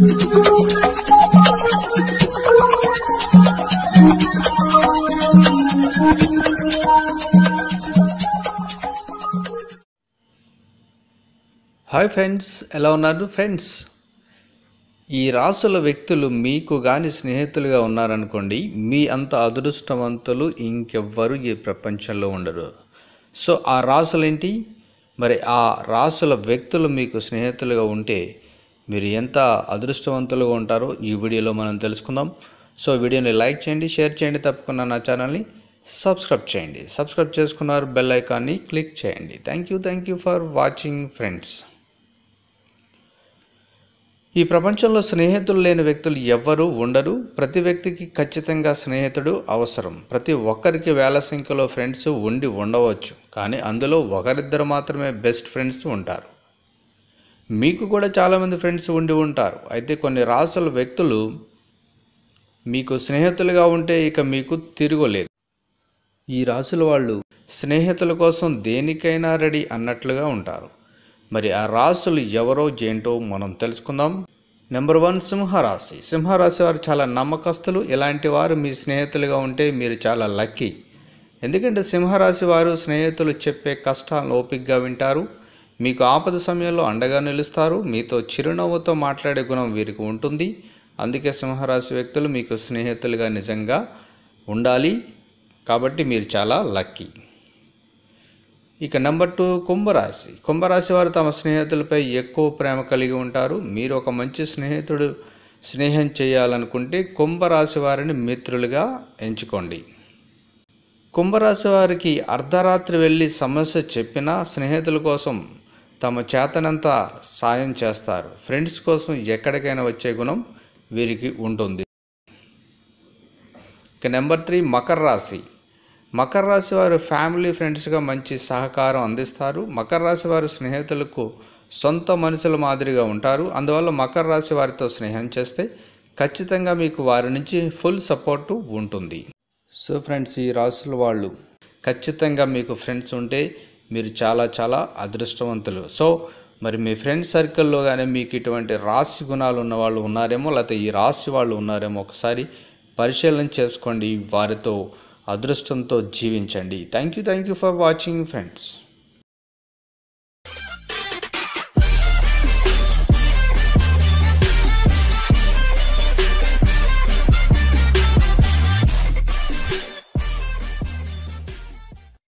Hi friends ఎలా ఉన్నారు friends? ఈ రాసుల వ్యక్తులు మీకు కానీ స్నేహితులుగా ఉన్నారనుకోండి మీ అంత అదృష్టవంతులు ఇంకెవ్వరు ఈ ప్రపంచంలో ఉండరు. సో ఆ రాసులేంటి? మరి ఆ రాసుల వ్యక్తులు మీకు స్నేహితులుగా ఉంటే మీరు ఎంత అదృష్టవంతులుగా ఉంటారో ఈ వీడియోలో మనం తెలుసుకుందాం. సో వీడియోని లైక్ చేయండి షేర్ చేయండి తప్పకుండా నా ఛానల్ని సబ్స్క్రైబ్ చేయండి. సబ్స్క్రైబ్ చేసుకున్నారు బెల్ ఐకాన్ని క్లిక్ చేయండి. Thank you thank you for watching friends. ఈ ప్రపంచంలో స్నేహితులు లేని వ్యక్తులు ఎవ్వరూ ఉండరు. ప్రతి వ్యక్తికి ఖచ్చితంగా స్నేహితుడు అవసరం. ప్రతి ఒక్కరికి వేల సంఖ్యలో ఫ్రెండ్స్ ఉండి ఉండవచ్చు. కానీ అందులో ఒకరిద్దరు మాత్రమే బెస్ట్ ఫ్రెండ్స్ ఉంటారు. మీకు కూడా చాలామంది ఫ్రెండ్స్ ఉండి ఉంటారు. అయితే కొన్ని రాసుల వ్యక్తులు మీకు స్నేహితులుగా ఉంటే ఇక మీకు తిరుగులేదు. ఈ రాసుల వాళ్ళు స్నేహితుల కోసం దేనికైనా రెడీ అన్నట్లుగా ఉంటారు. మరి ఆ రాసులు ఎవరో ఏంటో మనం తెలుసుకుందాం. నెంబర్ వన్ సింహరాశి. సింహరాశి వారు చాలా నమ్మకస్తులు. ఇలాంటి వారు మీ స్నేహితులుగా ఉంటే మీరు చాలా లక్కీ ఎందుకంటే సింహరాశి వారు స్నేహితులు చెప్పే కష్టాలను ఓపికగా వింటారు. మీకు ఆపద సమయంలో అండగా నిలుస్తారు. మీతో చిరునవ్వుతో మాట్లాడే గుణం వీరికి ఉంటుంది. అందుకే సింహరాశి వ్యక్తులు మీకు స్నేహితులుగా నిజంగా ఉండాలి. కాబట్టి మీరు చాలా లక్కీ. ఇక నెంబర్ టూ కుంభరాశి. కుంభరాశి వారు తమ స్నేహితులపై ఎక్కువ ప్రేమ కలిగి ఉంటారు. మీరు ఒక మంచి స్నేహితుడు స్నేహం చేయాలనుకుంటే కుంభరాశి వారిని మిత్రులుగా ఎంచుకోండి. కుంభరాశి వారికి అర్ధరాత్రి వెళ్ళి సమస్య చెప్పినా స్నేహితుల కోసం తమ చేతనంతా సాయం చేస్తారు. ఫ్రెండ్స్ కోసం ఎక్కడికైనా వచ్చే గుణం వీరికి ఉంటుంది. ఇక నెంబర్ త్రీ మకర రాశి. మకర రాశి వారు ఫ్యామిలీ ఫ్రెండ్స్గా మంచి సహకారం అందిస్తారు. మకర రాశి వారు స్నేహితులకు సొంత మనుషుల మాదిరిగా ఉంటారు. అందువల్ల మకర రాశి వారితో స్నేహం చేస్తే ఖచ్చితంగా మీకు వారి నుంచి ఫుల్ సపోర్టు ఉంటుంది. సో ఫ్రెండ్స్ ఈ రాశుల వాళ్ళు ఖచ్చితంగా మీకు ఫ్రెండ్స్ ఉంటే మీరు చాలా చాలా అదృష్టవంతులు. సో మరి మీ ఫ్రెండ్ సర్కిల్లో కానీ మీకు ఇటువంటి రాశి గుణాలు ఉన్న వాళ్ళు ఉన్నారేమో లేకపోతే ఈ రాశి వాళ్ళు ఉన్నారేమో ఒకసారి పరిశీలన చేసుకోండి. వారితో అదృష్టంతో జీవించండి. Thank you thank you for watching friends.